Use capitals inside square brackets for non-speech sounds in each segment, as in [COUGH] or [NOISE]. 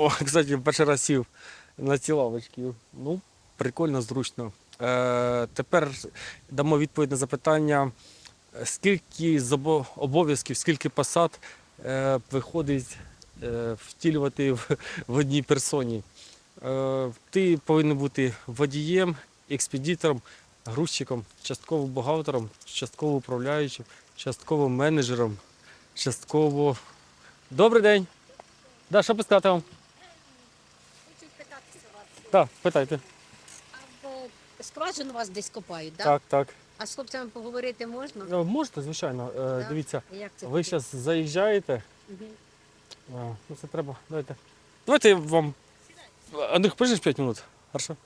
О, [LAUGHS] кстати, перший раз сів на ці лавочки. Ну, прикольно, зручно. Е, тепер дамо відповідь на запитання, скільки обов'язків, скільки посад е, виходить е, втілювати в, в одній персоні. Е, ти повинен бути водієм, експедитором, грузчиком, частково бухгалтером, частково управляючим, частково менеджером, частково. Добрий день! Да, що сказати вам? Так, питайте. А в е, скважину вас десь копають, так? Так, так. А з хлопцями поговорити можна? Е, Можете, звичайно. Е, Да. Дивіться, Як це? ви зараз заїжджаєте. Мгм. А, ну це треба. Давайте. Давайте я вам. А ну пишеш 5 минут. Хорошо?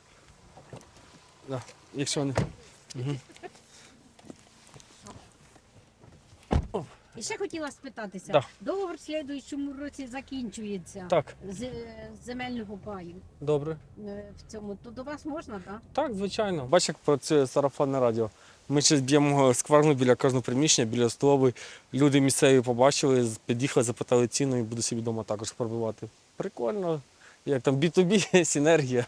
Да. Якщо вони. Угу. І ще хотіла спитатися. Да. Договор в слідуючому році закінчується Так, з е, земельного паю. добре. Е, В цьому то до вас можна, так? Так, звичайно. Бачиш, як працює сарафанне радіо. Ми ще б'ємо скварну біля кожного приміщення, біля столової. Люди місцеві побачили, під'їхали, запитали ціну і буду собі вдома також пробивати. Прикольно. Як там B2B, [LAUGHS] синергія.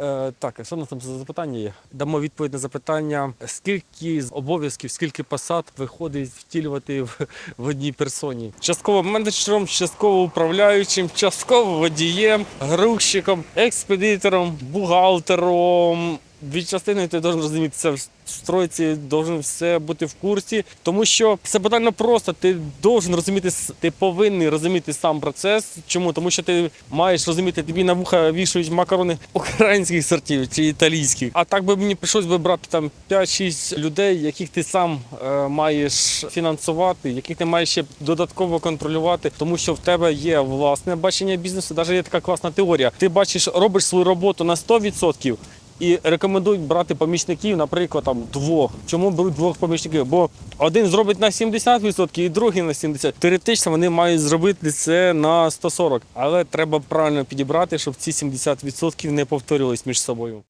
Е, так, що у нас там за запитання є? Дамо відповідь на запитання, скільки обов'язків, скільки посад виходить втілювати в, в одній персоні. Частково менеджером, частково управляючим, частково водієм, грузчиком, експедитором, бухгалтером. Від частини ти должен це в стройці, должен все бути в курсі, тому що це банально просто. Ти должен розуміти, ти повинен розуміти сам процес. Чому? Тому що ти маєш розуміти, тобі на вуха вішають макарони [LAUGHS] українських сортів чи італійських. А так би мені прийшлось би брати там 5-6 людей, яких ти сам е, маєш фінансувати, яких ти маєш ще додатково контролювати, тому що в тебе є власне бачення бізнесу. Навіть є така класна теорія. Ти бачиш, робиш свою роботу на 100%, і рекомендують брати помічників, наприклад, там двох. Чому беруть двох помічників? Бо один зробить на 70% і другий на 70%. Теоретично вони мають зробити це на 140%. Але треба правильно підібрати, щоб ці 70% не повторювались між собою.